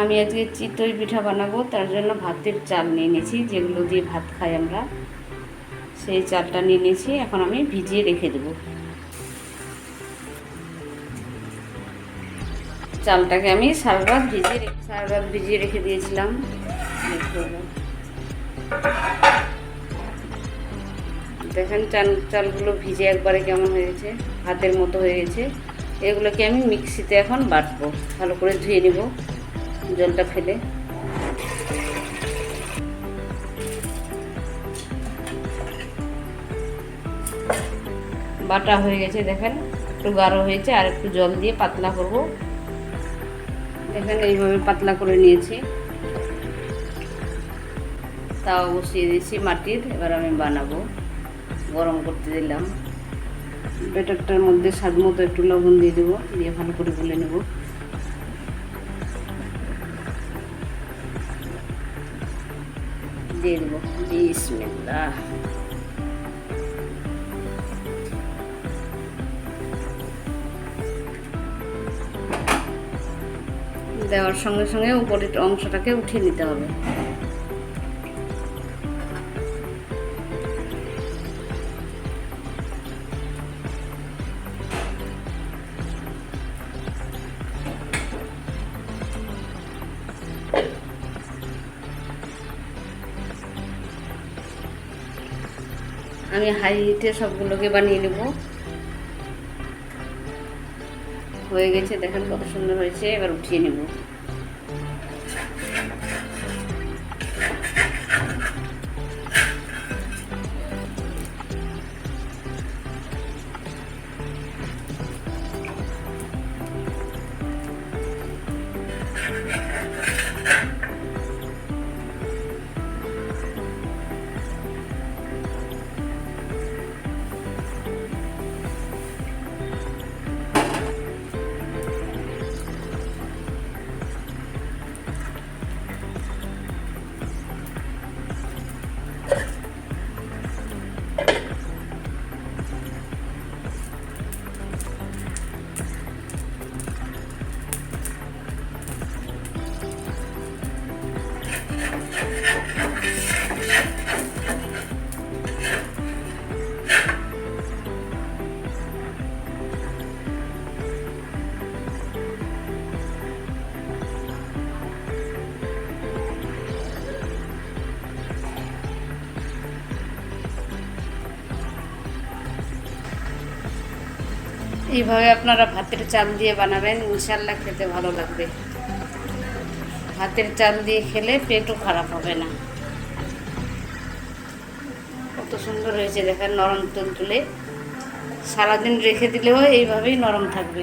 আমি আজকে চিতই পিঠা বানাবো, তার জন্য ভাতের চাল নিয়ে নিয়েছি, যেগুলো দিয়ে ভাত খাই আমরা। সেই চালটা নিয়ে নিয়েছি, এখন আমি ভিজিয়ে রেখে দেবো। চালটাকে আমি সারা রাত ভিজিয়ে সারা রাত ভিজিয়ে রেখে দিয়েছিলাম। দেখেন চাল চালগুলো ভিজে একবারে কেমন হয়ে গেছে হাতের মতো হয়ে গেছে। এগুলোকে আমি মিক্সিতে এখন বাটবো। ভালো করে ধুয়ে নিব জলটা ফেলে। বাটা হয়ে গেছে, দেখেন। একটু গাঢ় হয়েছে আর একটু জল দিয়ে পাতলা করব। দেখেন, এইভাবে পাতলা করে নিয়েছি। তাও বসিয়ে দিয়েছি মাটির। এবার আমি বানাবো। গরম করতে দিলাম। ব্যাটারটার মধ্যে স্বাদ মতো একটু লবণ দিয়ে দেবো, দিয়ে ভালো করে গুলে নেব। দিয়ে দেবো। দেওয়ার সঙ্গে সঙ্গে উপরের অংশটাকে উঠিয়ে নিতে হবে। আমি হাই হিটে সবগুলোকে বানিয়ে নেব। হয়ে গেছে, দেখেন কত সুন্দর হয়েছে, এবার উঠিয়ে নেব। এইভাবে আপনারা ভাতের চাল দিয়ে বানাবেন ইনশাল্লাহ খেতে ভালো লাগবে। ভাতের চাল দিয়ে খেলে পেটও খারাপ হবে না কত সুন্দর হয়েছে, দেখেন নরম তুল তুলে সারাদিন রেখে দিলেও এইভাবেই নরম থাকবে